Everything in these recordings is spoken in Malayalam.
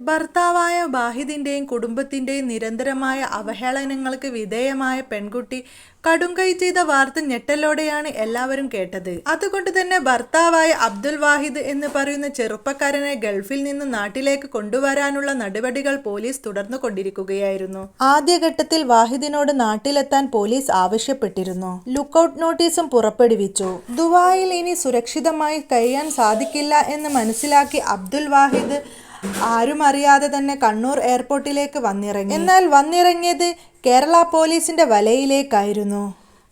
ഭർത്താവായ ബാഹിദിന്റെയും കുടുംബത്തിന്റെയും നിരന്തരമായ അവഹേളനങ്ങൾക്ക് വിധേയമായ പെൺകുട്ടി കടുംകൈ ചെയ്ത വാർത്ത ഞെട്ടലോടെയാണ് എല്ലാവരും കേട്ടത്. അതുകൊണ്ട് തന്നെ ഭർത്താവായ അബ്ദുൽ വാഹിദ് എന്ന് പറയുന്ന ചെറുപ്പക്കാരനെ ഗൾഫിൽ നിന്ന് നാട്ടിലേക്ക് കൊണ്ടുവരാനുള്ള നടപടികൾ പോലീസ് തുടർന്നു കൊണ്ടിരിക്കുകയായിരുന്നു. ആദ്യഘട്ടത്തിൽ വാഹിദിനോട് നാട്ടിലെത്താൻ പോലീസ് ആവശ്യപ്പെട്ടിരുന്നു. ലുക്കൌട്ട് നോട്ടീസും പുറപ്പെടുവിച്ചു. ദുബായിൽ ഇനി സുരക്ഷിതമായി കഴിയാൻ സാധിക്കില്ല എന്ന് മനസ്സിലാക്കി അബ്ദുൽ വാഹിദ് ആരും അറിയാതെ തന്നെ കണ്ണൂർ എയർപോർട്ടിലേക്ക് വന്നിറങ്ങി. എന്നാൽ വന്നിറങ്ങിയത് കേരള പോലീസിന്റെ വലയിലേക്കായിരുന്നു.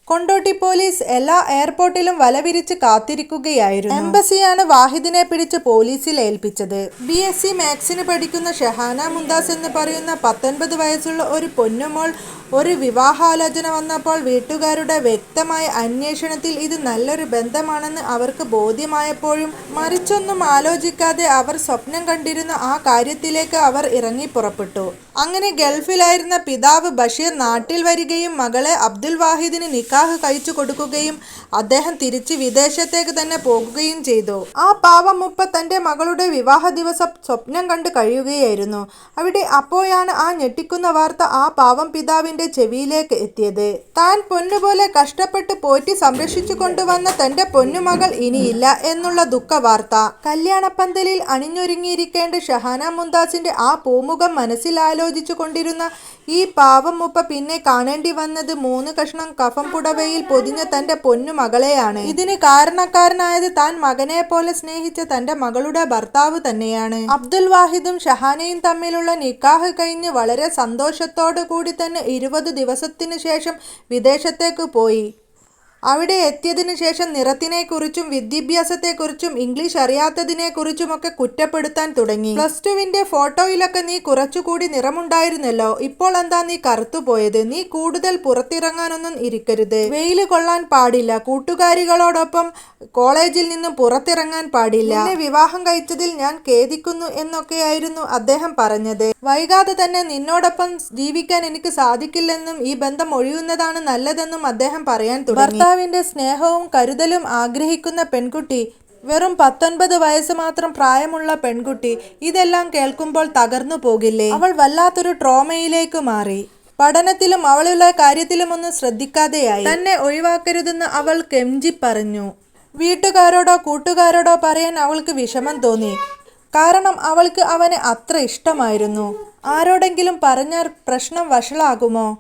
കൊണ്ടോട്ടി പോലീസ് എല്ലാ എയർപോർട്ടിലും വലവിരിച്ച് കാത്തിരിക്കുകയായിരുന്നു. എംബസിയാണ് വാഹിദിനെ പിടിച്ച് പോലീസിൽ ഏൽപ്പിച്ചത്. ബി എസ് സി മാത്സിന് പഠിക്കുന്ന ഷെഹാന മുന്താസ് എന്ന് പറയുന്ന പത്തൊൻപത് വയസ്സുള്ള ഒരു പൊന്നുമോൾ ഒരു വിവാഹാലോചന വന്നപ്പോൾ വീട്ടുകാരുടെ വ്യക്തമായ അന്വേഷണത്തിൽ ഇത് നല്ലൊരു ബന്ധമാണെന്ന് അവർക്ക് ബോധ്യമായപ്പോഴും മറിച്ചൊന്നും ആലോചിക്കാതെ അവർ സ്വപ്നം കണ്ടിരുന്ന ആ കാര്യത്തിലേക്ക് അവർ ഇറങ്ങി പുറപ്പെട്ടു. അങ്ങനെ ഗൾഫിലായിരുന്ന പിതാവ് ബഷീർ നാട്ടിൽ വരികയും മകളെ അബ്ദുൽ വാഹിദിന് നിക്കാഹ് കഴിച്ചു കൊടുക്കുകയും അദ്ദേഹം തിരിച്ച് വിദേശത്തേക്ക് തന്നെ പോകുകയും ചെയ്തു. ആ പാവം മുപ്പ തന്റെ മകളുടെ വിവാഹ ദിവസം സ്വപ്നം കണ്ട് കഴിയുകയായിരുന്നു. അവിടെ അപ്പോഴാണ് ആ ഞെട്ടിക്കുന്ന വാർത്ത ആ പാവം പിതാവിന്റെ ചെവിയിലേക്ക് എത്തിയത്. താൻ പൊന്നുപോലെ കഷ്ടപ്പെട്ട് പോറ്റി സംരക്ഷിച്ചു കൊണ്ടുവന്ന തന്റെ പൊന്നുമകൾ ഇനിയില്ല എന്നുള്ള ദുഃഖ വാർത്ത. കല്യാണപ്പന്തലിൽ അണിഞ്ഞൊരുങ്ങിയിരിക്കേണ്ട ഷഹാന മുന്താസിന്റെ ആ പൂമുഖം മനസ്സിൽ ആലോചിച്ചു കൊണ്ടിരുന്ന ഈ പാവം മുപ്പ പിന്നെ കാണേണ്ടി വന്നത് മൂന്ന് കഷ്ണം കഫം പുടവയിൽ പൊതിഞ്ഞ തന്റെ പൊന്നു മകളെയാണ്. ഇതിന് കാരണക്കാരനായത് താൻ മകനെ പോലെ സ്നേഹിച്ച തന്റെ മകളുടെ ഭർത്താവ് തന്നെയാണ്. അബ്ദുൽ വാഹിദും ഷഹാനയും തമ്മിലുള്ള നിക്കാഹ് കഴിഞ്ഞ് വളരെ സന്തോഷത്തോടു കൂടി തന്നെ ഇരുപത് ദിവസത്തിനു ശേഷം വിദേശത്തേക്ക് പോയി. അവിടെ എത്തിയതിനു ശേഷം നിറത്തിനെക്കുറിച്ചും വിദ്യാഭ്യാസത്തെക്കുറിച്ചും ഇംഗ്ലീഷ് അറിയാത്തതിനെക്കുറിച്ചുമൊക്കെ കുറ്റപ്പെടുത്താൻ തുടങ്ങി. പ്ലസ് ടുവിന്റെ ഫോട്ടോയിലൊക്കെ നീ കുറച്ചുകൂടി നിറമുണ്ടായിരുന്നല്ലോ. ഇപ്പോൾ എന്താ നീ കറുത്തുപോയത്? നീ കൂടുതൽ പുറത്തിറങ്ങാനൊന്നും ഇരിക്കരുത്. വെയിൽ കൊള്ളാൻ പാടില്ല. കൂട്ടുകാരികളോടൊപ്പം കോളേജിൽ നിന്നും പുറത്തിറങ്ങാൻ പാടില്ല. എന്നെ വിവാഹം കഴിച്ചതിൽ ഞാൻ ഖേദിക്കുന്നു എന്നൊക്കെയായിരുന്നു അദ്ദേഹം പറഞ്ഞത്. വൈകാതെ തന്നെ നിന്നോടൊപ്പം ജീവിക്കാൻ എനിക്ക് സാധിക്കില്ലെന്നും ഈ ബന്ധം ഒഴിയുന്നതാണ് നല്ലതെന്നും അദ്ദേഹം പറയാൻ തുടങ്ങി. ഭർത്താവിന്റെ സ്നേഹവും കരുതലും ആഗ്രഹിക്കുന്ന പെൺകുട്ടി വെറും പത്തൊൻപത് വയസ്സ് മാത്രം പ്രായമുള്ള പെൺകുട്ടി ഇതെല്ലാം കേൾക്കുമ്പോൾ തകർന്നു പോകില്ലേ? അവൾ വല്ലാത്തൊരു ട്രോമയിലേക്ക് മാറി. പഠനത്തിലും അവളുള്ള കാര്യത്തിലുമൊന്നും ശ്രദ്ധിക്കാതെയായി. തന്നെ ഒഴിവാക്കരുതെന്ന് അവൾ കെഞ്ചി പറഞ്ഞു. വീട്ടുകാരോടോ കൂട്ടുകാരോടോ പറയാൻ അവൾക്ക് വിഷമം തോന്നി. കാരണം അവൾക്ക് അവനെ അത്ര ഇഷ്ടമായിരുന്നു. ആരോടെങ്കിലും പറഞ്ഞാൽ പ്രശ്നം വഷളാകുമോ?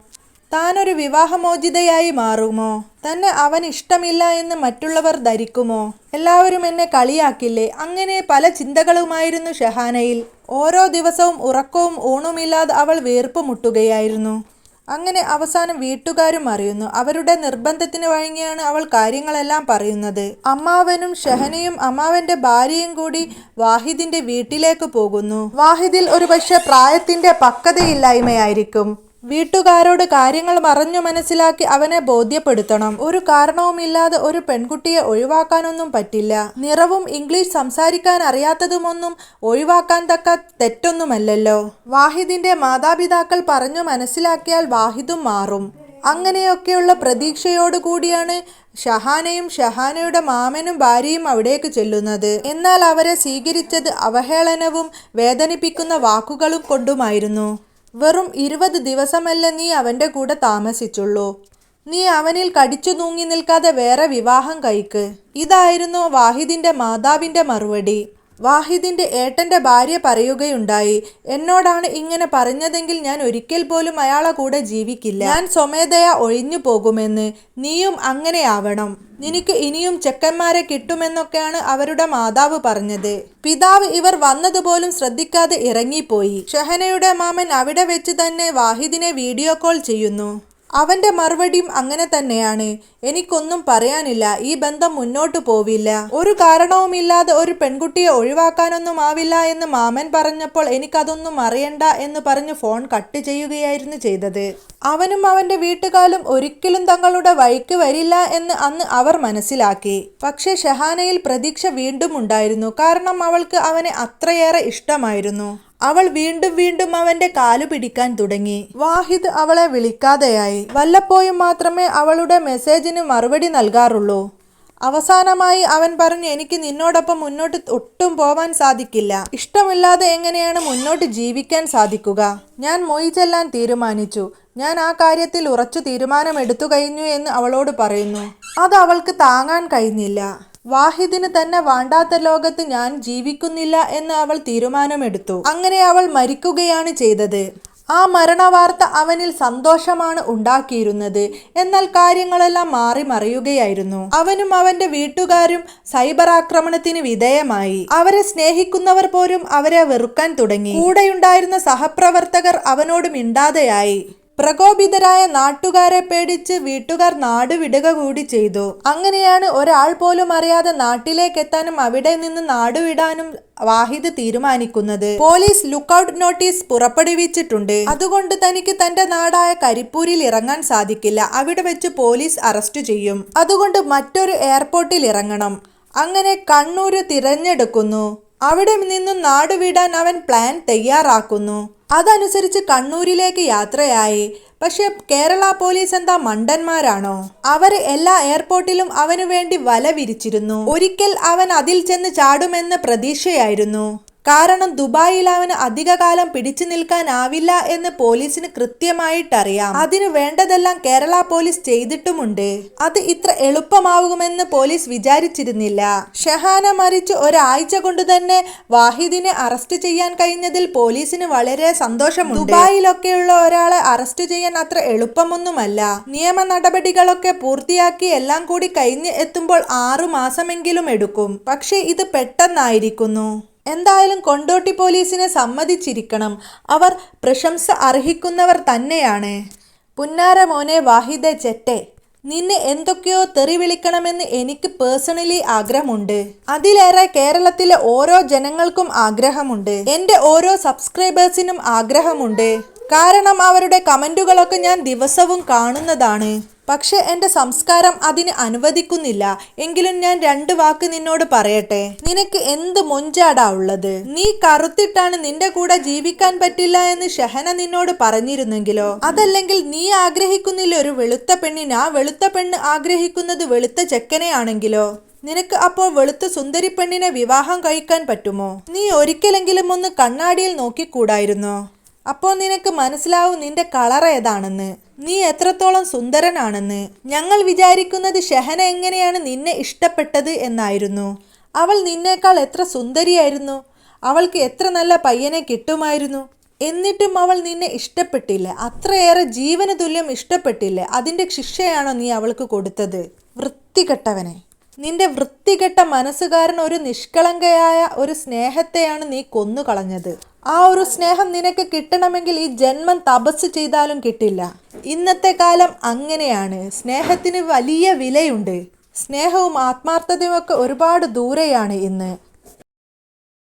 താനൊരു വിവാഹമോചിതയായി മാറുമോ? തന്നെ അവൻ ഇഷ്ടമില്ല എന്ന് മറ്റുള്ളവർ ധരിക്കുമോ? എല്ലാവരും എന്നെ കളിയാക്കില്ലേ? അങ്ങനെ പല ചിന്തകളുമായിരുന്നു ഷഹാനയിൽ. ഓരോ ദിവസവും ഉറക്കവും ഊണുമില്ലാതെ അവൾ വീർപ്പ് മുട്ടുകയായിരുന്നു. അങ്ങനെ അവസാനം വീട്ടുകാരും അറിയുന്നു. അവരുടെ നിർബന്ധത്തിന് വഴങ്ങിയാണ് അവൾ കാര്യങ്ങളെല്ലാം പറയുന്നത്. അമ്മാവനും ഷഹനയും അമ്മാവന്റെ ഭാര്യയും കൂടി വാഹിദിന്റെ വീട്ടിലേക്ക് പോകുന്നു. വാഹിദിൽ ഒരുപക്ഷെ പ്രായത്തിന്റെ പക്വതയില്ലായ്മയായിരിക്കും. വീട്ടുകാരോട് കാര്യങ്ങൾ മറഞ്ഞു മനസ്സിലാക്കി അവനെ ബോധ്യപ്പെടുത്തണം. ഒരു കാരണവുമില്ലാതെ ഒരു പെൺകുട്ടിയെ ഒഴിവാക്കാനൊന്നും പറ്റില്ല. നിറവും ഇംഗ്ലീഷ് സംസാരിക്കാൻ അറിയാത്തതുമൊന്നും ഒഴിവാക്കാൻ തക്ക തെറ്റൊന്നുമല്ലല്ലോ. വാഹിദിന്റെ മാതാപിതാക്കൾ പറഞ്ഞു മനസ്സിലാക്കിയാൽ വാഹിദും മാറും. അങ്ങനെയൊക്കെയുള്ള പ്രതീക്ഷയോടുകൂടിയാണ് ഷഹാനയും ഷഹാനയുടെ മാമനും ഭാര്യയും അവിടേക്ക് ചെല്ലുന്നത്. എന്നാൽ അവരെ സ്വീകരിച്ചത് അവഹേളനവും വേദനിപ്പിക്കുന്ന വാക്കുകളും കൊണ്ടുമായിരുന്നു. വെറും ഇരുപത് ദിവസമല്ല നീ അവന്റെ കൂടെ താമസിച്ചുള്ളൂ. നീ അവനിൽ കടിച്ചു തൂങ്ങി നിൽക്കാതെ വേറെ വിവാഹം കഴിക്ക്. ഇതായിരുന്നു വാഹിദിന്റെ മാതാവിന്റെ മറുപടി. വാഹിദിന്റെ ഏട്ടന്റെ ഭാര്യ പറയുകയുണ്ടായി എന്നോടാണ് ഇങ്ങനെ പറഞ്ഞതെങ്കിൽ ഞാൻ ഒരിക്കൽ പോലും അയാളെ കൂടെ ജീവിക്കില്ല. ഞാൻ സ്വമേധയാ ഒഴിഞ്ഞു പോകുമെന്ന്. നീയും അങ്ങനെയാവണം. നിനക്ക് ഇനിയും ചെക്കന്മാരെ കിട്ടുമെന്നൊക്കെയാണ് അവരുടെ മാതാവ് പറഞ്ഞത്. പിതാവ് ഇവർ വന്നതുപോലും ശ്രദ്ധിക്കാതെ ഇറങ്ങിപ്പോയി. ഷഹനയുടെ മാമൻ അവിടെ വെച്ച് തന്നെ വാഹിദിനെ വീഡിയോ കോൾ ചെയ്യുന്നു. അവന്റെ മറുപടിയും അങ്ങനെ തന്നെയാണ്. എനിക്കൊന്നും പറയാനില്ല ഈ ബന്ധം മുന്നോട്ട് പോവില്ല. ഒരു കാരണവുമില്ലാതെ ഒരു പെൺകുട്ടിയെ ഒഴിവാക്കാനൊന്നും ആവില്ല എന്ന് മാമൻ പറഞ്ഞപ്പോൾ എനിക്കതൊന്നും അറിയണ്ട എന്ന് പറഞ്ഞ് ഫോൺ കട്ട് ചെയ്യുകയായിരുന്നു ചെയ്തത്. അവനും അവന്റെ വീട്ടുകാരും ഒരിക്കലും തങ്ങളുടെ വഴിക്ക് വരില്ല എന്ന് അന്ന് അവർ മനസ്സിലാക്കി. പക്ഷേ ഷഹാനയിൽ പ്രതീക്ഷ വീണ്ടും ഉണ്ടായിരുന്നു. കാരണം അവൾക്ക് അവനെ അത്രയേറെ ഇഷ്ടമായിരുന്നു. അവൾ വീണ്ടും വീണ്ടും അവന്റെ കാലു പിടിക്കാൻ തുടങ്ങി. വാഹിദ് അവളെ വിളിക്കാതെയായി. വല്ലപ്പോഴും മാത്രമേ അവളുടെ മെസ്സേജിന് മറുപടി നൽകാറുള്ളൂ. അവസാനമായി അവൻ പറഞ്ഞു എനിക്ക് നിന്നോടൊപ്പം മുന്നോട്ട് ഒട്ടും പോവാൻ സാധിക്കില്ല. ഇഷ്ടമില്ലാതെ എങ്ങനെയാണ് മുന്നോട്ട് ജീവിക്കാൻ സാധിക്കുക? ഞാൻ മൊയ് ചെല്ലാൻ തീരുമാനിച്ചു. ഞാൻ ആ കാര്യത്തിൽ ഉറച്ചു തീരുമാനമെടുത്തു കഴിഞ്ഞു എന്ന് അവളോട് പറയുന്നു. അത് അവൾക്ക് താങ്ങാൻ കഴിഞ്ഞില്ല. വാഹിദിന് തന്നെ വേണ്ടാത്ത ലോകത്ത് ഞാൻ ജീവിക്കുന്നില്ല എന്ന് അവൾ തീരുമാനമെടുത്തു. അങ്ങനെ അവൾ മരിക്കുകയാണ് ചെയ്തത്. ആ മരണവാർത്ത അവനിൽ സന്തോഷമാണ് ഉണ്ടാക്കിയിരുന്നത്. എന്നാൽ കാര്യങ്ങളെല്ലാം മാറി മറിയുകയായിരുന്നു. അവനും അവന്റെ വീട്ടുകാരും സൈബർ ആക്രമണത്തിന് വിധേയമായി. അവരെ സ്നേഹിക്കുന്നവർ പോലും അവരെ വെറുക്കാൻ തുടങ്ങി. കൂടെയുണ്ടായിരുന്ന സഹപ്രവർത്തകർ അവനോട് മിണ്ടാതെയായി. പ്രകോപിതരായ നാട്ടുകാരെ പേടിച്ച് വീട്ടുകാർ നാട് വിടുക കൂടി ചെയ്തു. അങ്ങനെയാണ് ഒരാൾ പോലും അറിയാതെ നാട്ടിലേക്ക് എത്താനും അവിടെ നിന്ന് നാടുവിടാനും വാഹിദ് തീരുമാനിക്കുന്നത്. പോലീസ് ലുക്കൌട്ട് നോട്ടീസ് പുറപ്പെടുവിച്ചിട്ടുണ്ട്. അതുകൊണ്ട് തനിക്ക് തന്റെ നാടായ കരിപ്പൂരിൽ ഇറങ്ങാൻ സാധിക്കില്ല. അവിടെ വെച്ച് പോലീസ് അറസ്റ്റ് ചെയ്യും. അതുകൊണ്ട് മറ്റൊരു എയർപോർട്ടിൽ ഇറങ്ങണം. അങ്ങനെ കണ്ണൂര് തിരഞ്ഞെടുക്കുന്നു. അവിടെ നിന്നും നാടുവിടാൻ അവൻ പ്ലാൻ തയ്യാറാക്കുന്നു. അതനുസരിച്ച് കണ്ണൂരിലേക്ക് യാത്രയായി. പക്ഷെ കേരള പോലീസ് എന്താ മണ്ടന്മാരാണോ? അവർ എല്ലാ എയർപോർട്ടിലും അവനു വേണ്ടി വല വിരിച്ചിരുന്നു. ഒരിക്കൽ അവൻ അതിൽ ചെന്ന് ചാടുമെന്ന് പ്രതീക്ഷയായിരുന്നു. കാരണം ദുബായിൽ അവന് അധികകാലം പിടിച്ചു നിൽക്കാനാവില്ല എന്ന് പോലീസിന് കൃത്യമായിട്ടറിയാം. അതിനു വേണ്ടതെല്ലാം കേരള പോലീസ് ചെയ്തിട്ടുമുണ്ട്. അത് ഇത്ര എളുപ്പമാവുമെന്ന് പോലീസ് വിചാരിച്ചിരുന്നില്ല. ഷഹാന മരിച്ച് ഒരാഴ്ച കൊണ്ട് തന്നെ വാഹിദിനെ അറസ്റ്റ് ചെയ്യാൻ കഴിഞ്ഞതിൽ പോലീസിന് വളരെ സന്തോഷമുണ്ട്. ദുബായിലൊക്കെയുള്ള ഒരാളെ അറസ്റ്റ് ചെയ്യാൻ അത്ര എളുപ്പമൊന്നുമല്ല. നിയമ നടപടികളൊക്കെ പൂർത്തിയാക്കി എല്ലാം കൂടി കഴിഞ്ഞ് എത്തുമ്പോൾ ആറു മാസമെങ്കിലും എടുക്കും. പക്ഷേ ഇത് പെട്ടെന്നായിരിക്കുന്നു. എന്തായാലും കൊണ്ടോട്ടി പോലീസിനെ സമ്മതിച്ചിരിക്കണം. അവർ പ്രശംസ അർഹിക്കുന്നവർ തന്നെയാണ്. പുന്നാര മോനെ വാഹിദ ചെറ്റെ നിന്നെ എന്തൊക്കെയോ തെറി വിളിക്കണമെന്ന് എനിക്ക് പേഴ്സണലി ആഗ്രഹമുണ്ട്. അതിലേറെ കേരളത്തിലെ ഓരോ ജനങ്ങൾക്കും ആഗ്രഹമുണ്ട്. എന്റെ ഓരോ സബ്സ്ക്രൈബേഴ്സിനും ആഗ്രഹമുണ്ട്. കാരണം അവരുടെ കമന്റുകളൊക്കെ ഞാൻ ദിവസവും കാണുന്നതാണ്. പക്ഷെ എന്റെ സംസ്കാരം അതിന് അനുവദിക്കുന്നില്ല. എങ്കിലും ഞാൻ രണ്ട് വാക്ക് നിന്നോട് പറയട്ടെ? നിനക്ക് എന്ത് മൊഞ്ചാടാ ഉള്ളത്? നീ കറുത്തിട്ടാണ് നിന്റെ കൂടെ ജീവിക്കാൻ പറ്റില്ല എന്ന് ഷഹന നിന്നോട് പറഞ്ഞിരുന്നെങ്കിലോ? അതല്ലെങ്കിൽ നീ ആഗ്രഹിക്കുന്നില്ല ഒരു വെളുത്ത പെണ്ണിന്? ആ വെളുത്ത പെണ്ണ് ആഗ്രഹിക്കുന്നത് വെളുത്ത ചെക്കനെയാണെങ്കിലോ? നിനക്ക് അപ്പോൾ വെളുത്ത സുന്ദരി പെണ്ണിനെ വിവാഹം കഴിക്കാൻ പറ്റുമോ? നീ ഒരിക്കലെങ്കിലും ഒന്ന് കണ്ണാടിയിൽ നോക്കിക്കൂടായിരുന്നോ? അപ്പോൾ നിനക്ക് മനസ്സിലാവും നിന്റെ കളർ ഏതാണെന്ന്. നീ എത്രത്തോളം സുന്ദരനാണെന്ന് ഞങ്ങൾ വിചാരിക്കുന്നത് ഷഹന എങ്ങനെയാണ് നിന്നെ ഇഷ്ടപ്പെട്ടത് എന്നായിരുന്നു. അവൾ നിന്നേക്കാൾ എത്ര സുന്ദരിയായിരുന്നു. അവൾക്ക് എത്ര നല്ല പയ്യനെ കിട്ടുമായിരുന്നു. എന്നിട്ടും അവൾ നിന്നെ ഇഷ്ടപ്പെട്ടില്ല. അത്രയേറെ ജീവന തുല്യം ഇഷ്ടപ്പെട്ടില്ല. അതിന്റെ ശിക്ഷയാണോ നീ അവൾക്ക് കൊടുത്തത്? വൃത്തികെട്ടവനെ. നിന്റെ വൃത്തികെട്ട മനസ്സുകാരൻ ഒരു നിഷ്കളങ്കയായ ഒരു സ്നേഹത്തെയാണ് നീ കൊന്നുകളഞ്ഞത്. ആ ഒരു സ്നേഹം നിനക്ക് കിട്ടണമെങ്കിൽ ഈ ജന്മം തപസ് ചെയ്താലും കിട്ടില്ല. ഇന്നത്തെ കാലം അങ്ങനെയാണ്. സ്നേഹത്തിന് വലിയ വിലയുണ്ട്. സ്നേഹവും ആത്മാർത്ഥതയും ഒക്കെ ഒരുപാട് ദൂരെയാണ് ഇന്ന്.